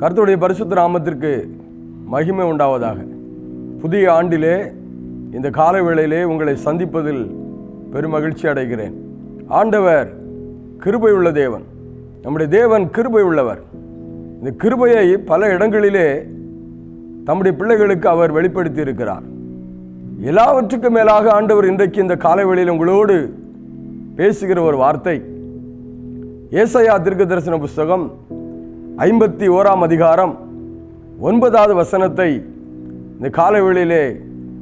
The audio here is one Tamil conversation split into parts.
கர்த்தருடைய பரிசுத்த நாமத்திற்கு மகிமை உண்டாவதாக. புதிய ஆண்டிலே இந்த கால வேளையிலே உங்களை சந்திப்பதில் பெருமகிழ்ச்சி அடைகிறேன். ஆண்டவர் கிருபை உள்ள தேவன். நம்முடைய தேவன் கிருபை உள்ளவர். இந்த கிருபையை பல இடங்களிலே தம்முடைய பிள்ளைகளுக்கு அவர் வெளிப்படுத்தி இருக்கிறார் எல்லாவற்றுக்கும் மேலாக ஆண்டவர் இன்றைக்கு இந்த காலவெளியில் உங்களோடு பேசுகிற ஒரு வார்த்தை. ஏசையா தீர்க்க தரிசன புஸ்தகம் ஐம்பத்தி ஓராம் அதிகாரம் ஒன்பதாவது வசனத்தை இந்த காலவெளியிலே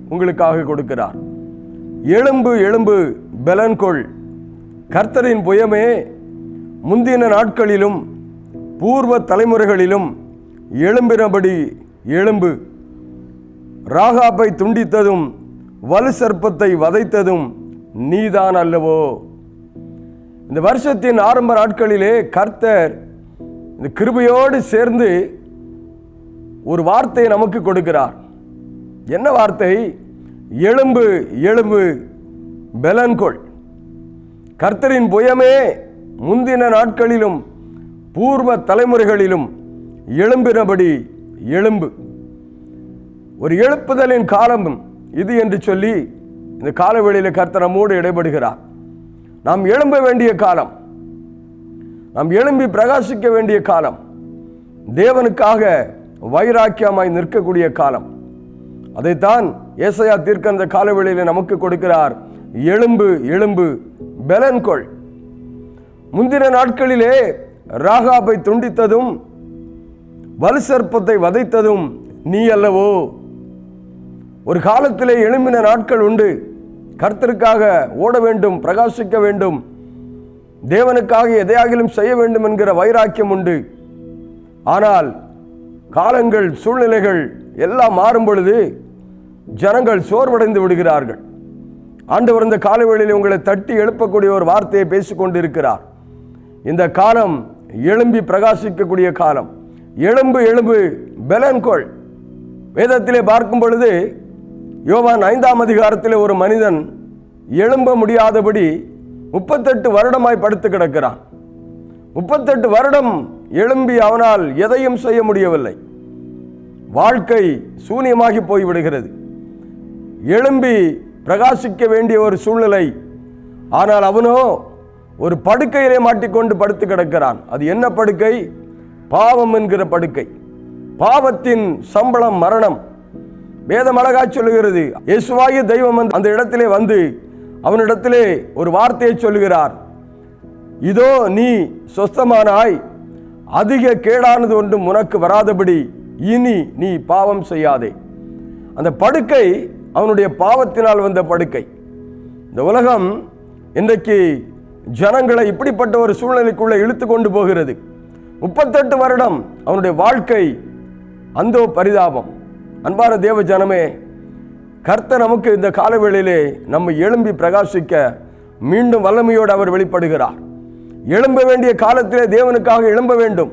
உங்களுக்காக கொடுக்கிறார். எலும்பு எலும்பு பெலன்கொள். கர்த்தரின் புயமே முந்தின நாட்களிலும் பூர்வ தலைமுறைகளிலும் எழும்பினபடி எழும்பு. ராகாப்பை துண்டித்ததும் வலு சர்ப்பத்தை வதைத்ததும் நீதான் அல்லவோ. இந்த வருஷத்தின் ஆரம்ப நாட்களிலே கர்த்தர் இந்த கிருபையோடு சேர்ந்து ஒரு வார்த்தையை நமக்கு கொடுக்கிறார். என்ன வார்த்தை? எலும்பு எலும்பு பெலன்கொள். கர்த்தரின் புயமே முந்தின நாட்களிலும் பூர்வ தலைமுறைகளிலும் எழும்பினபடி எழும்பு ஒரு எழுப்புதலின் காலம் இது என்று சொல்லி இந்த காலவெளியில் கர்த்தர் நம்மோடு இடைபடுகிறார். நாம் எழும்ப வேண்டிய காலம். நாம் எழும்பி பிரகாசிக்க வேண்டிய காலம். தேவனுக்காக வைராக்கியமாய் நிற்கக்கூடிய காலம். அதைத்தான் ஏசையா தீர்க்க அந்த காலவெளியில் நமக்கு கொடுக்கிறார். எலும்பு எலும்பு பெலன்கொள் முந்தின நாட்களிலே ராகாபை துண்டித்ததும் வலு சர்ப்பத்தை வதைத்ததும் நீ அல்லவோ? ஒரு காலத்திலே எழும்பின நாட்கள் உண்டு. கர்த்தருக்காக ஓட வேண்டும் பிரகாசிக்க வேண்டும். தேவனுக்காக எதையாகிலும் செய்ய வேண்டும் என்கிற வைராக்கியம் உண்டு. ஆனால் காலங்கள் சூழ்நிலைகள் எல்லாம் மாறும் பொழுது ஜனங்கள் சோர்வடைந்து விடுகிறார்கள். ஆண்டவர் இந்த காலவேளையில் உங்களை தட்டி எழுப்பக்கூடிய ஒரு வார்த்தையை பேசிக்கொண்டு இருக்கிறார் இந்த காலம் எழும்பி பிரகாசிக்கக்கூடிய காலம். எழும்பு எலும்பு பெலன்கொள் வேதத்திலே பார்க்கும் பொழுது யோவான் ஐந்தாம் அதிகாரத்தில் ஒரு மனிதன் எழும்ப முடியாதபடி முப்பத்தெட்டு வருடமாய் படுத்து கிடக்கிறான். முப்பத்தெட்டு வருடம் எழும்பி அவனால் எதையும் செய்ய முடியவில்லை. வாழ்க்கை சூனியமாகி போய்விடுகிறது. எழும்பி பிரகாசிக்க வேண்டிய ஒரு சூழ்நிலை. ஆனால் அவனோ ஒரு படுக்கையிலே மாட்டிக்கொண்டு படுத்து கிடக்கிறான். அது என்ன படுக்கை? பாவம் என்கிற படுக்கை. பாவத்தின் சம்பளம் மரணம். வேதம் அழகா சொல்லுகிறது இயேசுவாகிய தெய்வம் அந்த- அந்த இடத்திலே வந்து அவனிடத்திலே ஒரு வார்த்தையை சொல்லுகிறார். இதோ நீ சொஸ்தமானாய் அதிக கேடானது ஒன்றும் உனக்கு வராதபடி இனி நீ பாவம் செய்யாதே. அந்த படுக்கை அவனுடைய பாவத்தினால் வந்த படுக்கை. இந்த உலகம் இன்றைக்கு ஜனங்களை இப்படிப்பட்ட ஒரு சூழ்நிலைக்குள்ளே இழுத்து கொண்டு போகிறது. முப்பத்தெட்டு வருடம் அவனுடைய வாழ்க்கை அந்தோ பரிதாபம். அன்பான தேவ ஜனமே கர்த்தர் நமக்கு இந்த காலவேளையிலே நம்ம எழும்பி பிரகாசிக்க மீண்டும் வல்லமையோடு அவர் வெளிப்படுகிறார். எழும்ப வேண்டிய காலத்திலே தேவனுக்காக எழும்ப வேண்டும்.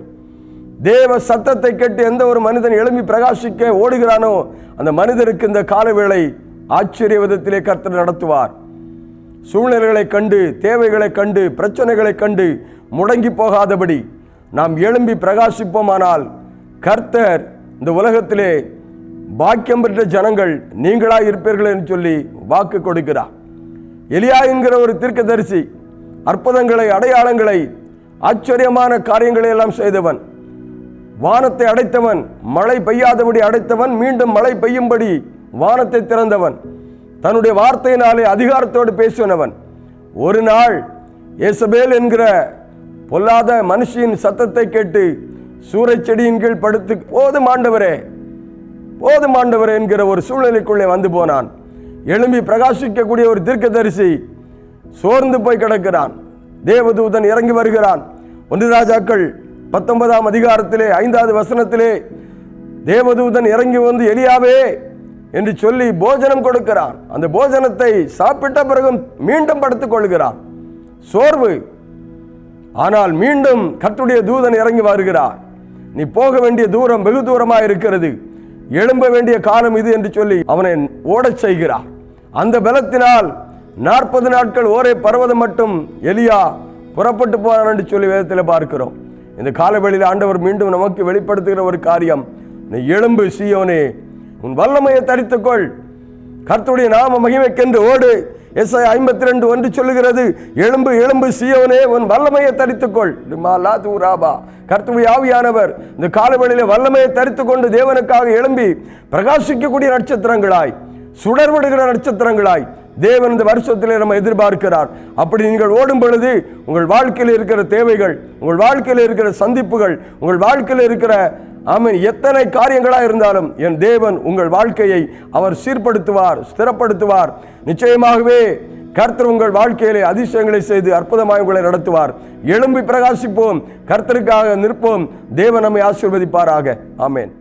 தேவ சத்தத்தை கேட்டு எந்த ஒரு மனிதன் எழும்பி பிரகாசிக்க ஓடுகிறானோ அந்த மனிதருக்கு இந்த காலவேளை ஆச்சரிய விதத்திலே கர்த்தர் நடத்துவார். சூழ்நிலைகளை கண்டு தேவைகளை கண்டு பிரச்சனைகளை கண்டு முடங்கி போகாதபடி நாம் எழும்பி பிரகாசிப்போமானால் கர்த்தர் இந்த உலகத்திலே பாக்கியம் பெற்ற ஜனங்கள் நீங்களாக இருப்பீர்கள் என்று சொல்லி வாக்கு கொடுக்கிறார். எலியா என்கிற ஒரு தீர்க்கதரிசி அற்புதங்களை அடையாளங்களை ஆச்சரியமான காரியங்களை எல்லாம் செய்தவன். வானத்தை அடைத்தவன் மழை பெய்யாதபடி அடைத்தவன் மீண்டும் மழை பெய்யும்படி வானத்தை திறந்தவன். தன்னுடைய வார்த்தையினாலே அதிகாரத்தோடு பேசினவன். ஒரு நாள் ஏசபேல் என்கிற பொல்லாத மனுஷியின் சத்தத்தை கேட்டு சூறைச் செடியின் கீழ் படுத்து போதும் ஆண்டவரே போதுமாண்டவர் என்கிற ஒரு சூழ்நிலைக்குள்ளே வந்து போனான். எழும்பி பிரகாசிக்கக்கூடிய ஒரு தீர்க்கதரிசி சோர்ந்து போய் கிடக்கிறான். தேவதூதன் இறங்கி வருகிறான். ஒன்று ராஜாக்கள் பத்தொன்பதாம் அதிகாரத்திலே ஐந்தாவது வசனத்திலே தேவதூதன் இறங்கி வந்து எலியாவே என்று சொல்லி போஜனம் கொடுக்கிறான். அந்த போஜனத்தை சாப்பிட்ட பிறகும் மீண்டும் படுத்துக் கொள்கிறான். சோர்வு. ஆனால் மீண்டும் கத்துடைய தூதன் இறங்கி வருகிறார். நீ போக வேண்டிய தூரம் வெகு தூரமாக இருக்கிறது. எழும்ப வேண்டிய காலம் இது என்று சொல்லி அவனை ஓடச் செய்கிறார். அந்த பலத்தினால் நாற்பது நாட்கள் ஓரே பர்வதம் மட்டும் எலியா புறப்பட்டு போனான் என்று சொல்லி வேதத்தில் பார்க்கிறோம். இந்த காலவெளியில் ஆண்டவர் மீண்டும் நமக்கு வெளிப்படுத்துகிற ஒரு காரியம் நீ எழும்பு சீயோனே உன் வல்லமையை தரித்துக்கொள். கர்த்துடைய நாம மகிமைக்கென்று ஓடு. எஸ்ஐ ஐம்பத்தி ரெண்டு ஒன்று சொல்லுகிறது எழும்பு எழும்பு சீயோனே உன் வல்லமையை தரித்துக்கொள். லிமாலா தூராபா கர்த்தவி ஆவியானவர் இந்த காலவெளியில் வல்லமையை தரித்து கொண்டு தேவனுக்காக எழும்பி பிரகாசிக்கக்கூடிய நட்சத்திரங்களாய் சுடர்விடுகிற நட்சத்திரங்களாய் தேவன் இந்த வருஷத்தில் நம்ம எதிர்பார்க்கிறார். அப்படி நீங்கள் ஓடும் பொழுது உங்கள் வாழ்க்கையில் இருக்கிற தேவைகள் உங்கள் வாழ்க்கையில் இருக்கிற சந்திப்புகள் உங்கள் வாழ்க்கையில் இருக்கிற ஆமீன். எத்தனை காரியங்களாக இருந்தாலும் என் தேவன் உங்கள் வாழ்க்கையை அவர் சீர்படுத்துவார் ஸ்திரப்படுத்துவார். நிச்சயமாகவே கர்த்தர் உங்கள் வாழ்க்கையிலே அதிசயங்களை செய்து அற்புதமாய் உங்களை நடத்துவார். எழும்பி பிரகாசிப்போம் கர்த்தருக்காக நிற்போம். தேவன் நம்மை ஆசீர்வதிப்பாராக. ஆமேன்.